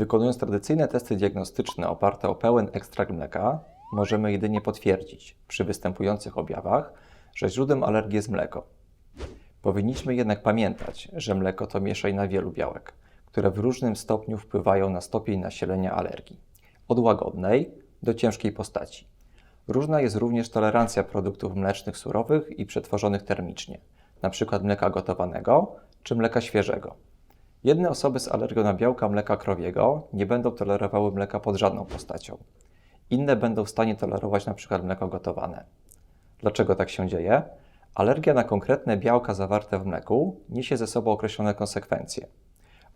Wykonując tradycyjne testy diagnostyczne oparte o pełen ekstrakt mleka, możemy jedynie potwierdzić przy występujących objawach, że źródłem alergii jest mleko. Powinniśmy jednak pamiętać, że mleko to mieszanina wielu białek, które w różnym stopniu wpływają na stopień nasilenia alergii, od łagodnej do ciężkiej postaci. Różna jest również tolerancja produktów mlecznych surowych i przetworzonych termicznie, np. mleka gotowanego czy mleka świeżego. Jedne osoby z alergią na białka mleka krowiego nie będą tolerowały mleka pod żadną postacią. Inne będą w stanie tolerować np. mleko gotowane. Dlaczego tak się dzieje? Alergia na konkretne białka zawarte w mleku niesie ze sobą określone konsekwencje.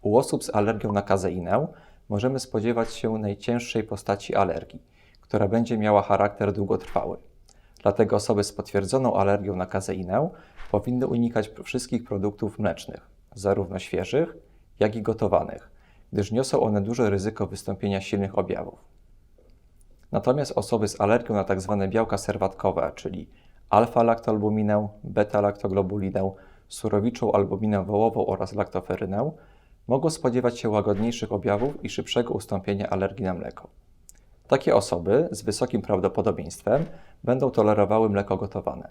U osób z alergią na kazeinę możemy spodziewać się najcięższej postaci alergii, która będzie miała charakter długotrwały. Dlatego osoby z potwierdzoną alergią na kazeinę powinny unikać wszystkich produktów mlecznych, zarówno świeżych, jak i gotowanych, gdyż niosą one duże ryzyko wystąpienia silnych objawów. Natomiast osoby z alergią na tzw. białka serwatkowe, czyli alfa-laktoalbuminę, beta-laktoglobulinę, surowiczą albuminę wołową oraz laktoferynę, mogą spodziewać się łagodniejszych objawów i szybszego ustąpienia alergii na mleko. Takie osoby z wysokim prawdopodobieństwem będą tolerowały mleko gotowane.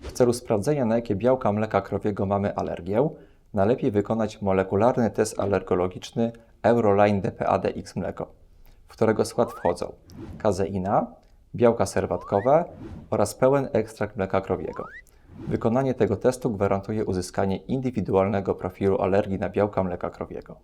W celu sprawdzenia, na jakie białka mleka krowiego mamy alergię, najlepiej wykonać molekularny test alergologiczny Euroline DPA-DX mleko, w którego skład wchodzą kazeina, białka serwatkowe oraz pełen ekstrakt mleka krowiego. Wykonanie tego testu gwarantuje uzyskanie indywidualnego profilu alergii na białka mleka krowiego.